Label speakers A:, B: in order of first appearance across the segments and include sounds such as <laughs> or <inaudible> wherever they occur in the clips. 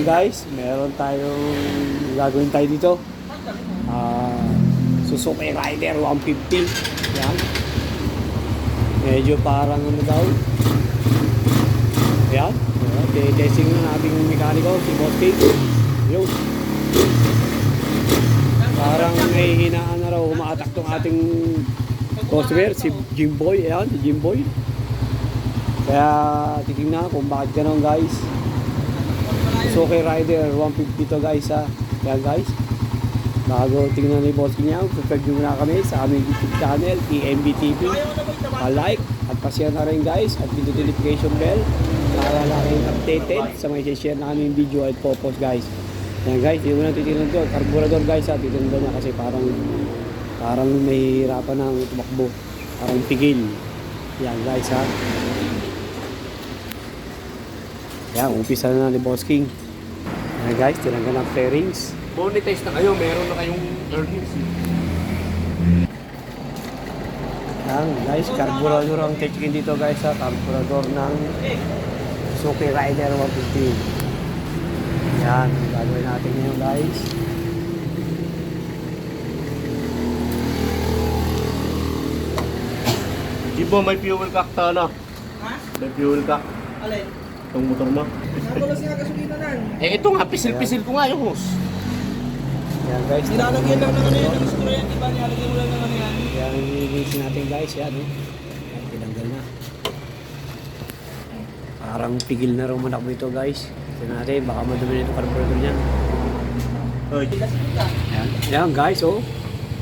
A: Ayan guys, meron tayong gagawin tayo dito. Ah, Suzuki Rider 150. Yan. Medyo parang ano daw. Ayan. Ayan. Testing na natin yung mekaniko, si King. Yun. Parang may hinaan na raw umaatak tong ating customer, si Jimboy. Ayan, si Jimboy. Kaya titignan kung bakit ganun guys. Suzuki Rider 150 to guys ha. Kaya guys, bago tingnan ni Boss niya, subscribe nyo na kami sa aming YouTube channel, PMB TV. Pa-like at pa-share na rin guys at pindutin notification bell para laging updated sa mga share na kami video at popost guys. Yan guys, hindi mo na titignan to. Carburetor guys ha, titignan niya kasi parang parang may hirapan ng tumakbo. Parang pigil. Yan guys ha. Yan, umpisa na ni Boss King. Yan guys, tinanggal ng fairings.
B: Monetize na kayo, meron na kayong earnings.
A: Yan guys, carburetor ang titigin dito guys ha. Carburetor ng Suzuki Rider 150. Yan, ang gagawin natin ngayon guys.
B: Di ba may fuel cock na?
C: Ha?
B: May fuel cock.
C: Alin?
B: Itong motor mo.
C: Nakulas nga gasolina nan.
B: Eh ito nga, pisil-pisil ko nga yung hose.
A: Yan guys.
C: Nilalagyan lang ng ano yan, ng screw yan, di ba? Nilalagyan mo lang ng ano yan.
A: Yan, ililisin natin guys. Yan, oh. Yan, tinanggal na. Parang pigil na rumanak mo ito guys. Tignan natin, baka madumi na ito carburetor niya.
C: Ka.
A: Yan, yan guys, oh.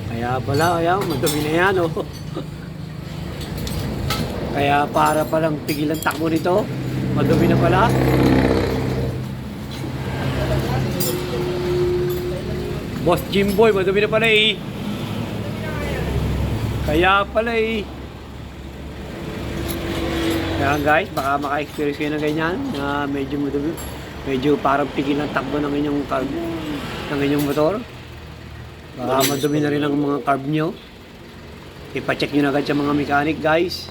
A: Kaya pala, yan, madumi na yan, oh. <laughs> Kaya para palang pigil ang takbo nito, madumi na pala. Boss Jimboy, madumi na pala eh. Kaya pala eh. Kaya guys, baka maka-experience kayo ng ganyan na medyo madumi. Medyo parang pigil ang takbo ng inyong carb, ng inyong motor. Baka madumi na rin ang mga carb nyo. Ipacheck nyo na agad sa mga mechanic guys.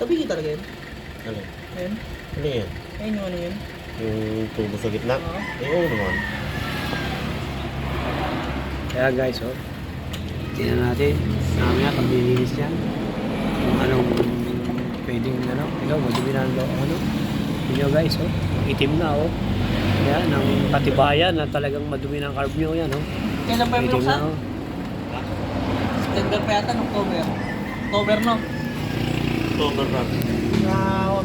C: Tabi talaga yan.
B: Ano?
C: Ayun.
B: Ano yan?
C: Ayun yung ano yun.
B: Yung tubo sa gitna?
C: Oo.
B: Eh, oo naman.
A: Kaya guys, oh. Tingnan natin. Mamaya pag nilinis yan. Kung anong pwedeng ano. Ikaw, madumi na ang ano. Tingnan guys, oh. Itim na, oh. Yan, ang katibayan na talagang madumi ng carb nyo. Yan, oh.
C: Kailan pa yung
A: Itim na, oh.
C: September pa yata, October. October no?
B: October na.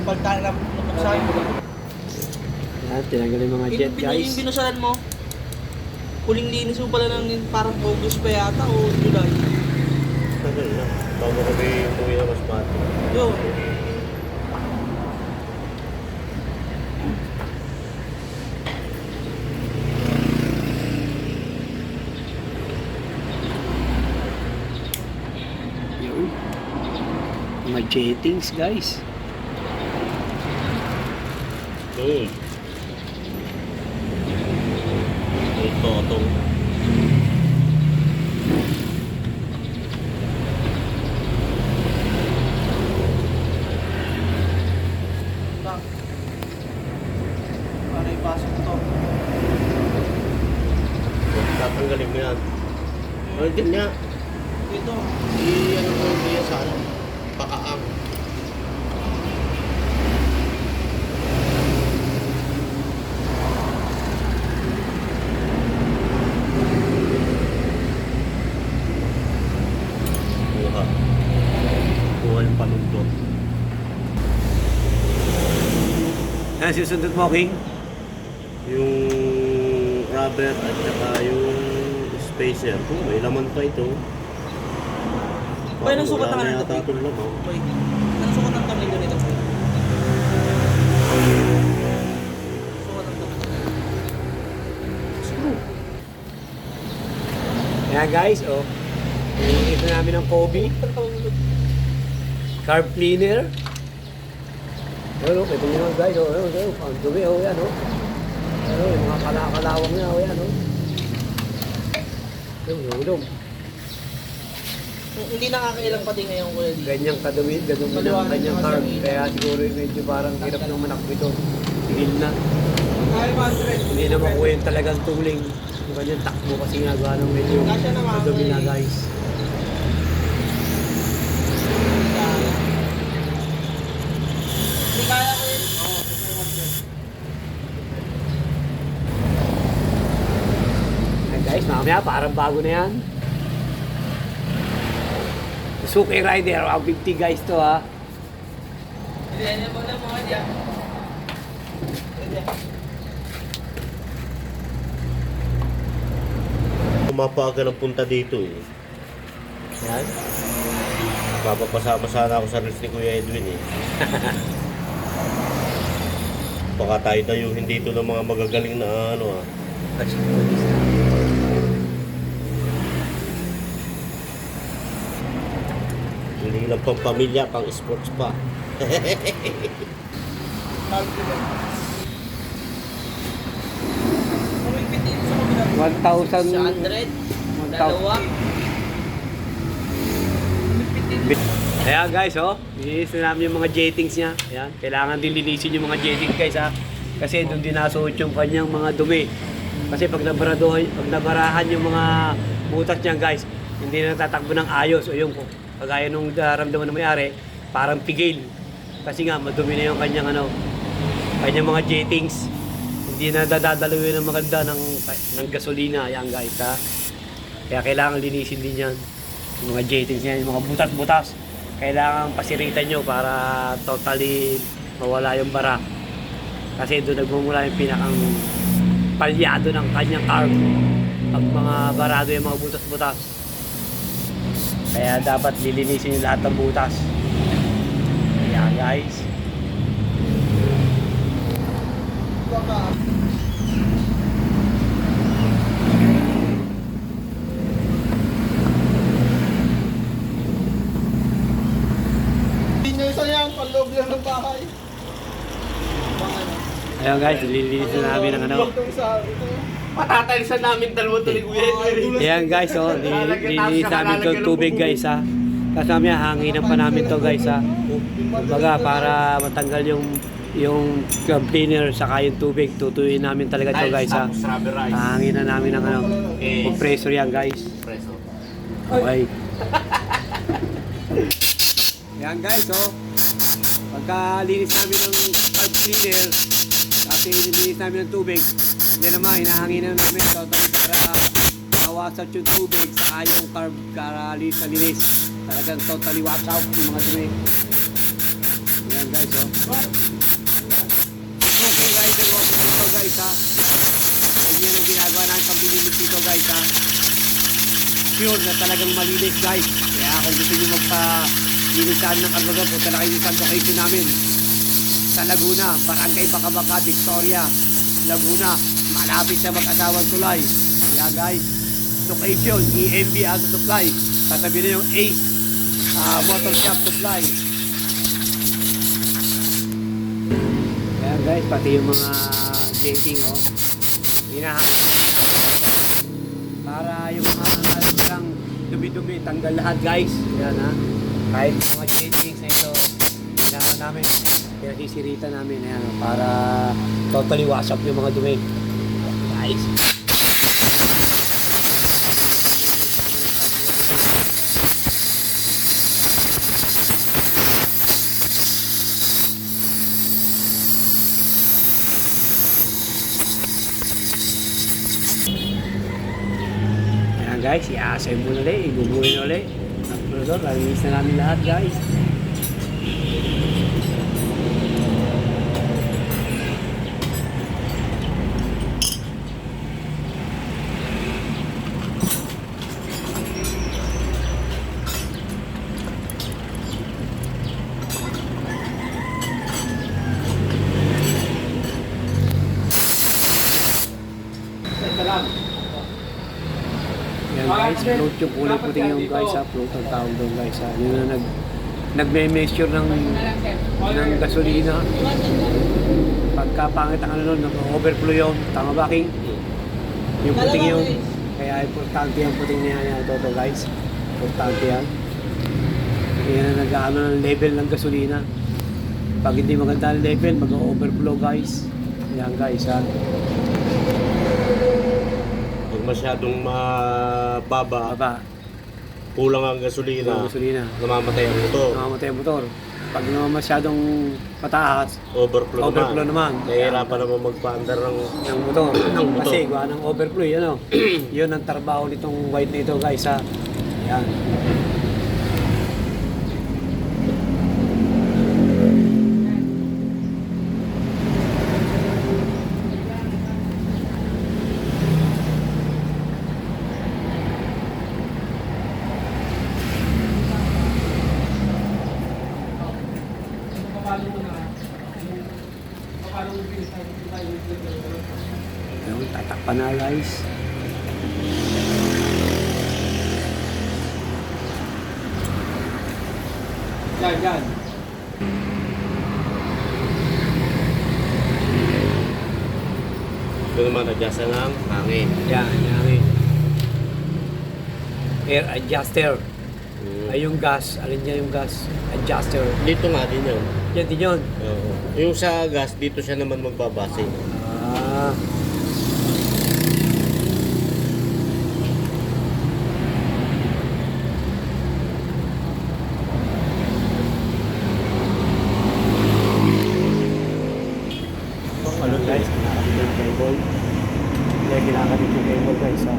C: Na pagtaan na bubuksan.
A: Yan, tinanggal yung mga jet, guys.
C: yung binusalan mo, huling linis mo pala ng parang August pa yata o July.
B: Tagal na. Bago kami umuwi na mas mati.
C: Yun.
A: Mga jettings, guys.
B: Hmm. Ito, itong
C: Bang. Para ipasok to.
B: tatanggalin mo yan. Ano din niya?
C: Ito.
B: I ano mo niya sa ano? Pakaang. Kuha. Kuha yung panundot.
A: Yan, susundot mo, King.
B: Yung rubber at saka yung spacer. Kung may laman pa ito.
C: Bay, anong sukat ng ano ito? Wait. Anong sukat ng tornilyo nito?
A: Yan, guys, oh. Ito namin ng Kobe. Carb cleaner. Oh. Ito nyo guys, oh. Yan, oh. Ang dumi, oh. Yan, oh. Oh. Yung mga kalakalawang na, oh. Yan, oh. Yung hulog.
C: Hindi nakakailang pati ngayon kuya di.
A: Ganyang kadumi, ganun mo ng
C: Maliwanag
A: kanyang carb. Kaya siguro medyo parang hirap ng manakbo ito. Tigil na. Hindi na makuha yung talagang tuling. Yung kanyang takbo kasi nga gawa ng medyo madumi na guys.
C: Hindi kaya ko yun.
A: Ayan guys, mamaya parang bago na yan. Suzuki Rider, 150 guys to ha.
C: Hindi mo na mga diya.
B: Umapaga ng punta dito eh.
A: Yan.
B: Papapasama sana ako sa reels ni Kuya Edwin eh. Baka tayo tayuhin dito ng mga magagaling na ano ah.
A: Kasi police na.
B: Hindi lang pang pamilya, pang sports pa.
A: 1,000
C: 100. Dalawa.
A: Ayan guys, oh. Lininis na namin yung mga jetings niya. Ayan. Kailangan din linisin yung mga jetings guys, ha. Kasi doon din nasuot yung kanyang mga dumi. Kasi pag nabaraduhan, pag nabarahan yung mga butas niya guys, hindi na natatakbo ng ayos. O yung kagaya nung daramdaman ng may-ari, parang pigil. Kasi nga, madumi na yung kanyang ano, kanyang mga jetings. Hindi na dadadalawin ng maganda ng, ng gasolina. Ayan guys, ha. Kaya kailangan linisin din yan. Yung mga jetings niya, yung mga butas-butas. Kailangan pasiritan nyo para totally mawala yung bara. Kasi doon nagmumula yung pinakang palyado ng kanyang car. Pag mga barado yung mga butas-butas. Kaya dapat lilinisin yung lahat ng butas. Kaya guys. Ayun guys, lilinisin na namin ng ano.
C: Itong sa ito.
B: Patatalisan namin dalawa ni Kuya.
A: Ayan guys, oh, lilinis namin itong tubig guys ha. Tapos mamaya hanginan pa namin to guys ha. Kumbaga para matanggal yung yung cleaner saka yung tubig, tutuyin namin talaga to guys ha. Hanginan namin ng ano, compressor yan guys. Okay. <laughs> Yan guys, oh. Pagka linis namin ng carb cleaner, kasi nilinis namin ng tubig, yan naman, hinahanginan namin totally para mawasan yung tubig sa yung carb para linis na linis. Talagang totally wash out yung mga dumi. Yan guys, oh. Okay guys, office dito guys, ha. Yan ang ginagawa namin pang bilinis dito guys, ha pure na talagang malinis guys. Kaya kung gusto nyo magpa-linisan ng karbaga, punta na kayo sa location namin. Sa Laguna, Barangay Bacabaka, Victoria, Laguna, malapit sa mag-asawang tulay. Kaya guys, location, EMB Auto Supply. Katabi na yung Ace ah, Motor Shop Supply. Kaya guys, pati yung mga dating, oh. Hinahakot para yung mga lang dumi-dumi, tanggal lahat guys. Yan ha. Kahit mga jetings na ito, kailangan namin, pinasisirita namin. Ayan, oh, para totally wash up yung mga dumi. Guys. Ayan guys, i-assemble ulit, igubuhin na ulit. Pero doon, lalinis na namin lahat guys. Float yung kulay puting yung guys ha, float ang tawag doon guys ha. Yun na nag, nagme-measure ng, ng gasolina. Pagka pangit ang ano nun, nag-overflow yun. Tama ba King? Yung puting yun. Kaya importante yung puting na yan, ito, ito guys. Importante yan. Yan ang nag-ano ng level ng gasolina. Pag hindi maganda ang level, mag-overflow guys. Yan guys ha.
B: Masyadong mababa,
A: Baba.
B: kulang ang gasolina,
A: Ang gasolina.
B: namamatay ang motor.
A: Namamatay ang motor. Pag naman masyadong mataas,
B: Overflow,
A: overflow
B: naman.
A: naman.
B: Nahihirapan naman magpa-under ng
A: ng motor. <clears throat>
B: Ng motor.
A: Kasi gawa ng overflow, yan o. <clears throat> Yun ang trabaho nitong white na ito guys ha. Yan. Yung tatakpan na guys. Yan, yan.
B: Ito naman, adjust ng hangin.
A: Yan, yan. eh. Air adjuster.
B: Mm.
A: Ay yung gas, alin niya yung gas adjuster.
B: Dito nga din yun.
A: Yan din yun.
B: Oo. Yung sa gas, dito siya naman magbabase.
A: Ah. Ano guys, kinakabit yung cable. Kaya kinakabit yung cable guys ha.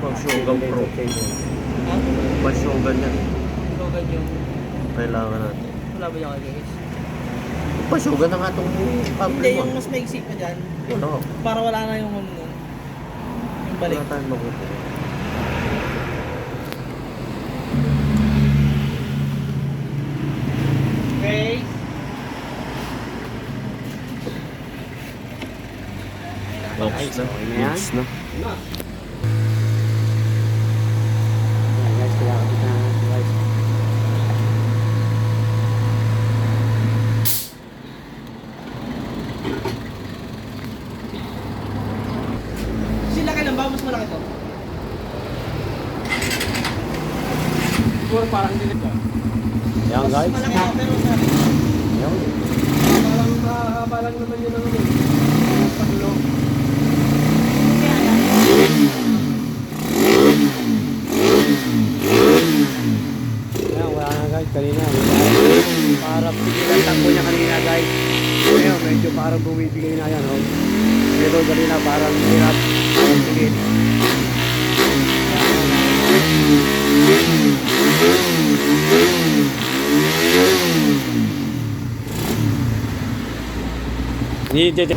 B: Pag-shogun pro.
A: Cable.
C: Ha?
B: Pag-shogun yan.
C: Logan yung...
B: Kailangan natin.
C: Wala ba yung guys?
B: Pag-shogun na nga itong
C: Hindi,
B: pablo
C: yung mas maiksi pa dyan.
B: Ano?
C: Para wala na yung ano nun. Yung balik.
B: Wala tayong mabuti.
C: Okay.
B: Okay
A: na. Okay na
B: na.
A: Ayan guys, kinakabit na natin guys.
C: Sila kailan ba? Mas malaki to?
D: Siguro parang hindi nito.
A: Ayan guys.
C: Mas malaki to, pero sa...
A: Ayan.
D: Parang mahaba lang naman yun ang ano. Padulo.
A: Ayan, wala na guys. Kanina. Parang pigilan takbo niya kanina guys. Ngayon, medyo parang bumibigay na yan. Oh. Pero kanina parang hirap. Parang pigil. Hindi,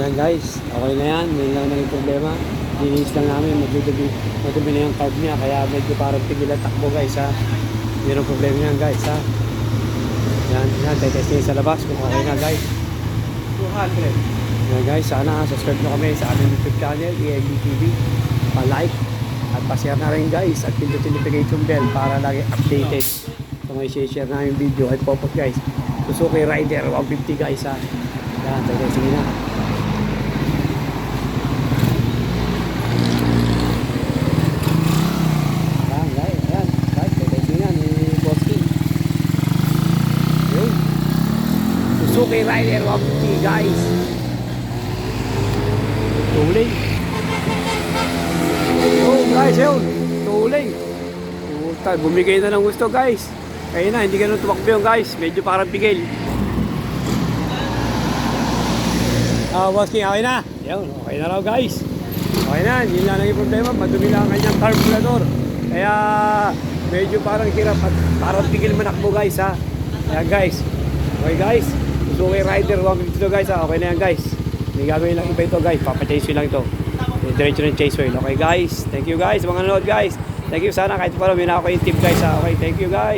A: Yan guys, okay na yan. Yun lang naging problema. Linis lang namin, magdudubi, madumi na yung carb niya. Kaya medyo parang pigil ang takbo guys ha. Ang problema yan guys ha. Yan, yan, tetestingin sa labas kung okay na guys.
D: 200.
A: Yan guys, sana subscribe nyo kami sa aming YouTube channel, EMB TV. Pa-like at pa-share na rin guys at pindutin notification bell para lagi updated kung may share na yung video at popot guys. Suzuki Rider 150 guys ha. Yan, tetestingin na. Ayan, guys, ayan. Guys, tetestingin na ni Boss King. Yun. Rider 150 guys. Tuling. Oh guys, yun. Tuling. Puta, bumigay na ng gusto guys. Kaya na, hindi ganun tumakbo yun guys. Medyo parang pigil. Ah, boss King, okay na. Yun, okay na raw guys. Okay na, yun lang ang problema. Madumi lang ang kanyang carburetor. Kaya medyo parang hirap at parang pigil manakbo guys ha. Kaya guys, okay guys. Suzuki Rider 152 guys ha. Okay na yan guys. May gagawin lang iba ito guys. Papa-chase lang ito. Diretso ng chase wheel. Okay guys. Thank you guys. Mga nanood guys. Thank you. Sana kahit paano may nakakaintip guys ha. Okay, thank you guys.